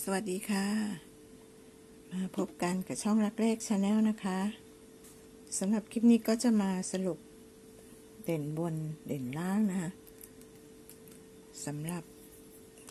สวัสดีค่ะ มาพบกันกับช่องรักเลขชาแนลนะคะสำหรับคลิปนี้ก็จะมาสรุปเด่นบนเด่นล่างนะคะสำหรับ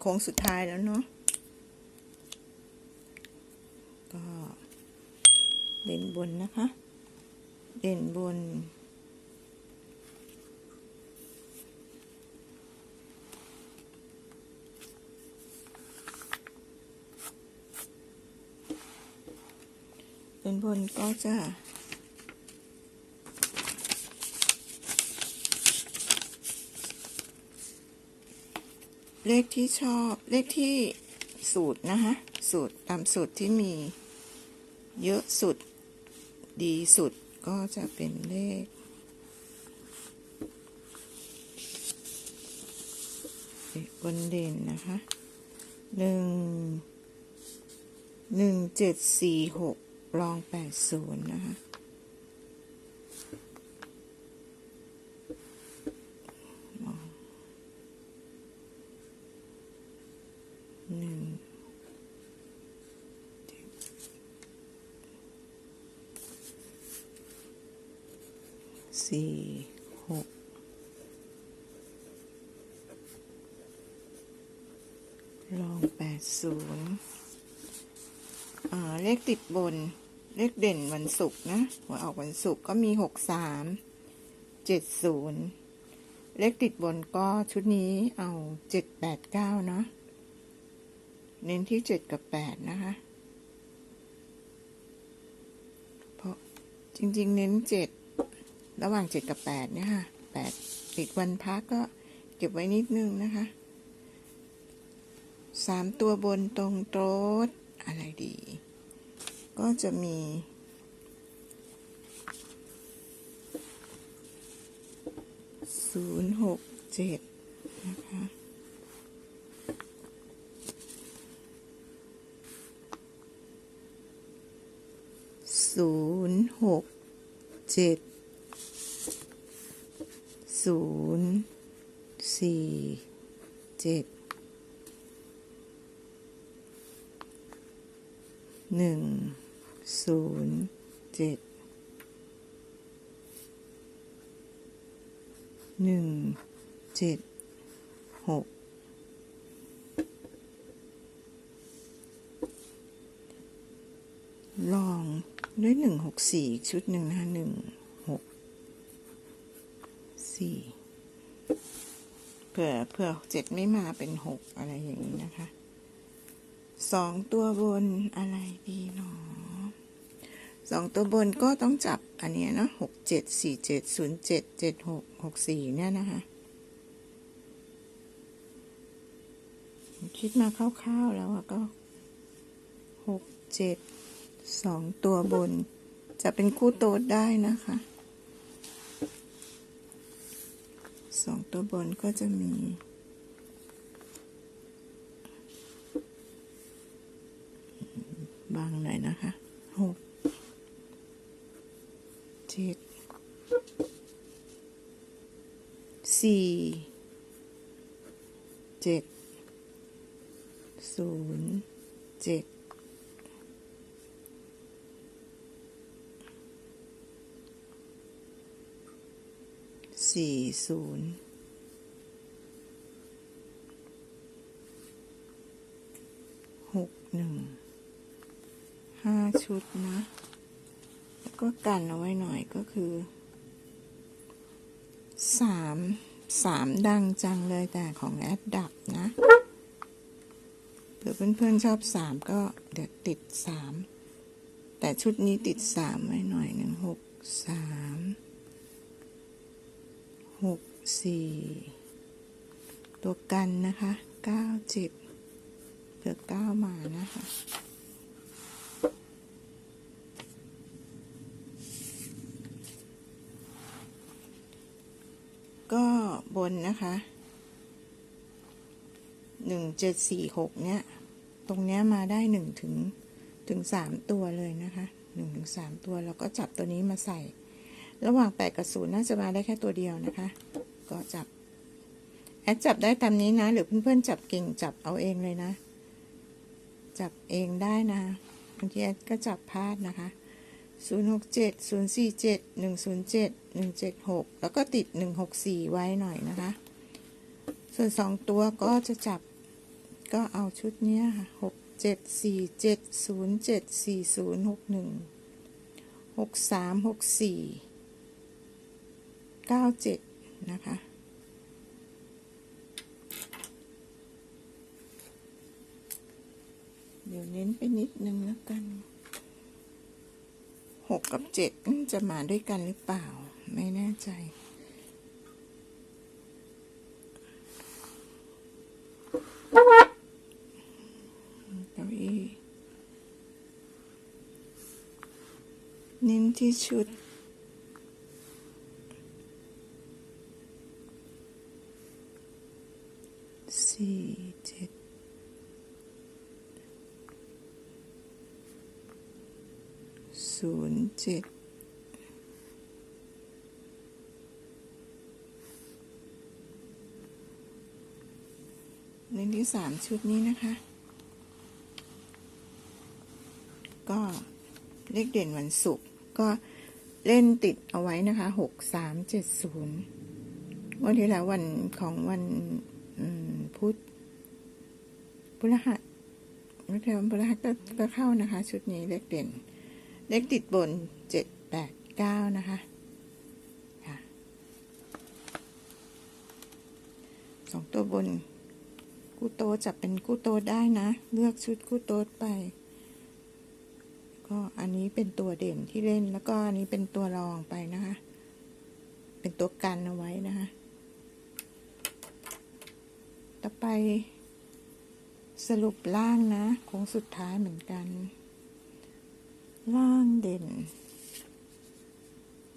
โค้งสุดท้ายแล้วเนาะก็เด่นบนนะคะ เด่นบน บนก็จะเลขที่ชอบเลขที่สูตรนะคะสูตรตามสูตรที่มีเยอะสุดดีสุดก็จะเป็นเลข บนเด่นนะคะหนึ่งหนึ่งเจ็ดสี่หก รองแปดศูนย์นะคะหนึ่งสี่หกลองแปดศูนย์อ่าเลขติดบน เลขเด่นวันศุกร์นะหัวออกวันศุกร์ก็มีหกสามเจ็ดศูนย์เลขติดบนก็ชุดนี้เอาเจ็ดแปดเก้าเนาะเน้นที่เจ็ดกับแปดนะคะเพราะจริง ๆ เน้นเจ็ดระหว่างเจ็ดกับแปดเนี่ยค่ะแปดติดวันพักก็เก็บไว้นิดนึงนะคะสามตัวบนตรงโต๊ดอะไรดี ก็จะมี ศูนย์หกเจ็ดนะคะ ศูนย์หกเจ็ด ศูนย์สี่เจ็ดหนึ่ง ศูนย์เจ็ดหนึ่งเจ็ดหกลองด้วยหนึ่งหกสี่อีกชุดหนึ่งนะคะหนึ่งหกสี่เผื่อเผื่อเจ็ดไม่มาเป็นหกอะไรอย่างนี้นะคะ สองตัวบนอะไรดีหนอสองตัวบนก็ต้องจับอันเนี้ยนะหกเจ็ดสี่เจ็ดศูนย์เจ็ดเจ็ดหกหกสี่เนี่ยนะคะคิดมาคร่าวๆแล้วอะก็หกเจ็ดสองตัวบน จะเป็นคู่โต๊ดได้นะคะสองตัวบนก็จะมี บางหน่อยนะคะหกเจ็ดสี่ เจ็ดศูนย์เจ็ดสี่ศูนย์หกหนึ่งห้าชุดนะ แล้วก็กันเอาไว้หน่อยก็คือสาม สามดังจังเลยแต่ของแอดดับนะเผื่อเพื่อนๆชอบสามก็เดี๋ยวติดสามแต่ชุดนี้ติดสามไว้หน่อยหนึ่งหกสามหกสี่ตัวกันนะคะเก้าเจ็ดเผื่อเก้ามานะคะ ก็บนนะคะหนึ่งเจ็ดสี่หกเนี้ย ตรงเนี้ยมาได้หนึ่งถึงถึงสามตัวเลยนะคะหนึ่งถึงสามตัวแล้วก็จับตัวนี้มาใส่ ระหว่างแปดกับศูนย์น่าจะมาได้แค่ตัวเดียวนะคะ ก็จับแอดจับได้ตามนี้นะ หรือเพื่อนๆจับเก่งจับเอาเองเลยนะ จับเองได้นะบางทีแอดก็จับพลาดนะคะ 067 047 107 176 แล้วก็ติด 164 ไว้หน่อยนะคะ ส่วนสองตัวก็จะจับก็เอาชุดเนี้ยค่ะ6 7 4 7 0 7 4 0 6 1 6 3 6 4 9 7 นะคะ เดี๋ยวเน้นไปนิดนึงแล้วกันหกกับเจ็ดจะมาด้วยกันหรือเปล่า ไม่แน่ใจ เก้าอี้เน้นที่ชุดสี่เจ็ดศูนย์เจ็ดเล่นที่ สามชุดนี้นะคะ ก็เลขเด่นวันศุกร์ก็เล่นติดเอาไว้นะคะหกสามเจ็ดศูนย์วันที่แล้ววันของวันพุธพฤหัสวันที่วันพฤหัสก็ก็เข้านะคะ ชุดนี้เลขเด่น เลขติดบนเจ็ดแปดเก้านะคะสองตัวบน กู้โตจับเป็นกู้โตได้นะ เลือกชุดกู้โตไป ก็อันนี้เป็นตัวเด่นที่เล่นแล้วก็อันนี้เป็นตัวรองไปนะคะ เป็นตัวกันเอาไว้นะคะ ต่อไปสรุปล่างนะโค้งสุดท้ายเหมือนกัน ล่างเด่น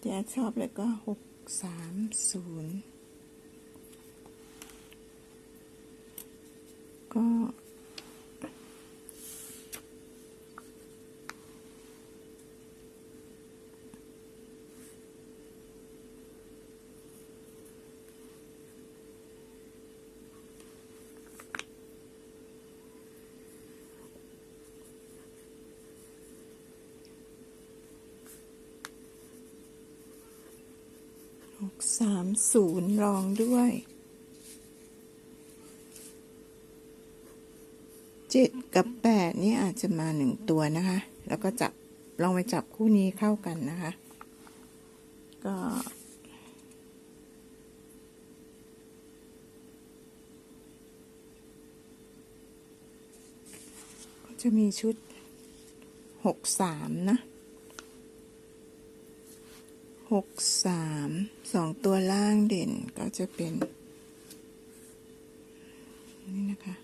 ที่ชอบเลยก็หกสามศูนย์ หกสามศูนย์รองด้วยเจ็ด กับแปดนี่อาจจะมาหนึ่งตัวนะคะ แล้วก็จับลองไปจับคู่นี้เข้ากันนะคะ ก็จะมีชุดหกสามนะหกสามสองตัวล่างเด่นก็จะเป็นนะคะ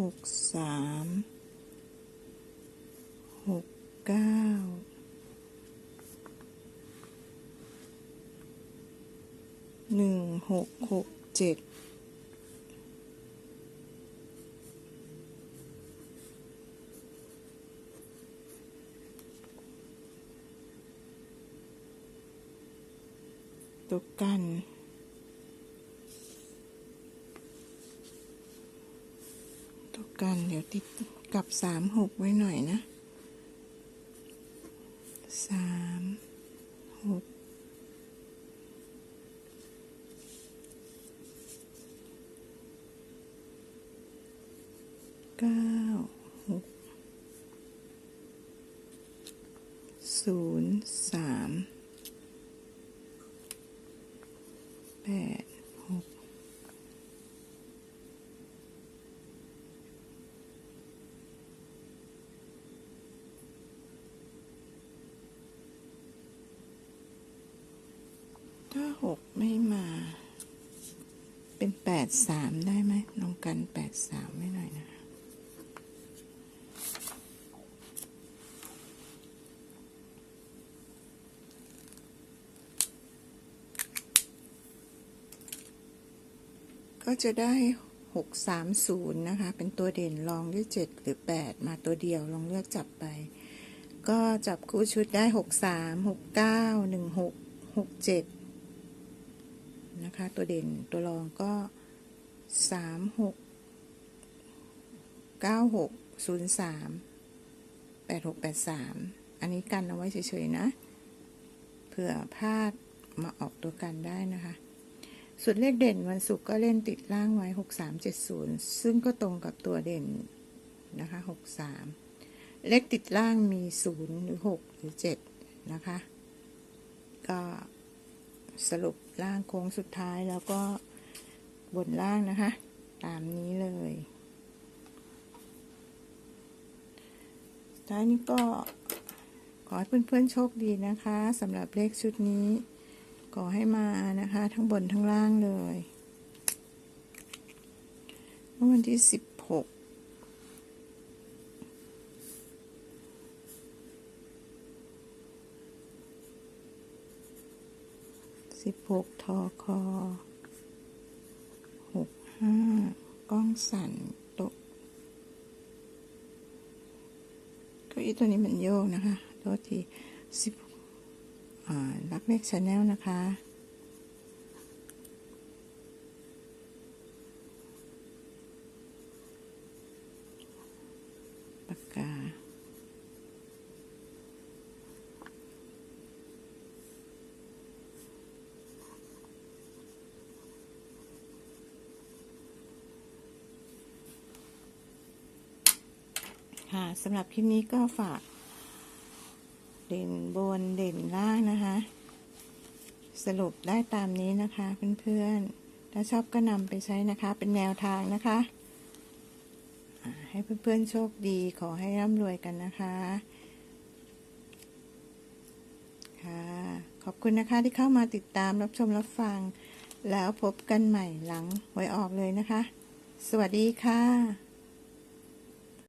หกสามหกเก้าหนึ่งหกหกเจ็ดตัวกัน ตัว กัน เดี๋ยวติดกับสามหกไว้หน่อยนะสามหกเก้าหกศูนย์สาม แปดหก ถ้าหกไม่มา เป็นแปดสามได้ไหมลองกันแปดสามไม่หน่อยนะคะก็จะได้หกสามศูนย์นะคะ เป็นตัวเด่นลองด้วยเจ็ดหรือแปดมาตัวเดียวลองเลือกจับไป ก็จับคู่ชุดได้หกสามหกเก้าหนึ่งหกหกเจ็ด นะคะ ตัวเด่นตัวรองก็สามหกเก้าหกศูนย์สามแปดหกแปดสามอันนี้กันเอาไว้เฉยๆนะ เผื่อพลาดมาออกตัวกันได้นะคะส่วนเลขเด่นวันศุกร์ก็เล่นติดล่างไว้หกสามเจ็ดศูนย์ซึ่งก็ตรงกับตัวเด่นนะคะหกสามเลขติดล่างมีศูนย์หรือหกหรือเจ็ดนะคะ ก็สรุป ล่างโค้งสุดท้ายแล้วก็บนล่างนะคะ ตามนี้เลยท้ายนี้ก็ขอให้เพื่อนๆโชคดีนะคะสำหรับเลขชุดนี้ ขอให้มานะคะ ทั้งบนทั้งล่างเลย วันที่สิบหก สิบหกทอคอหกห้ากล้องสั่นตกเก้าอี้ตัวนี้มันโยกนะคะโทษทีสิบอ่ารักเลขชาแนลนะคะปากกา ค่ะสำหรับคลิปนี้ก็ฝาก เด่นบนเด่นล่างนะคะ สรุปได้ตามนี้นะคะเพื่อนๆ ถ้าชอบก็นำไปใช้นะคะ เป็นแนวทางนะคะ ให้เพื่อนๆโชคดีขอให้ร่ำรวยกันนะคะค่ะขอบคุณนะคะที่เข้ามาติดตามรับชมรับฟัง แล้วพบกันใหม่หลังหวยออกเลยนะคะ สวัสดีค่ะ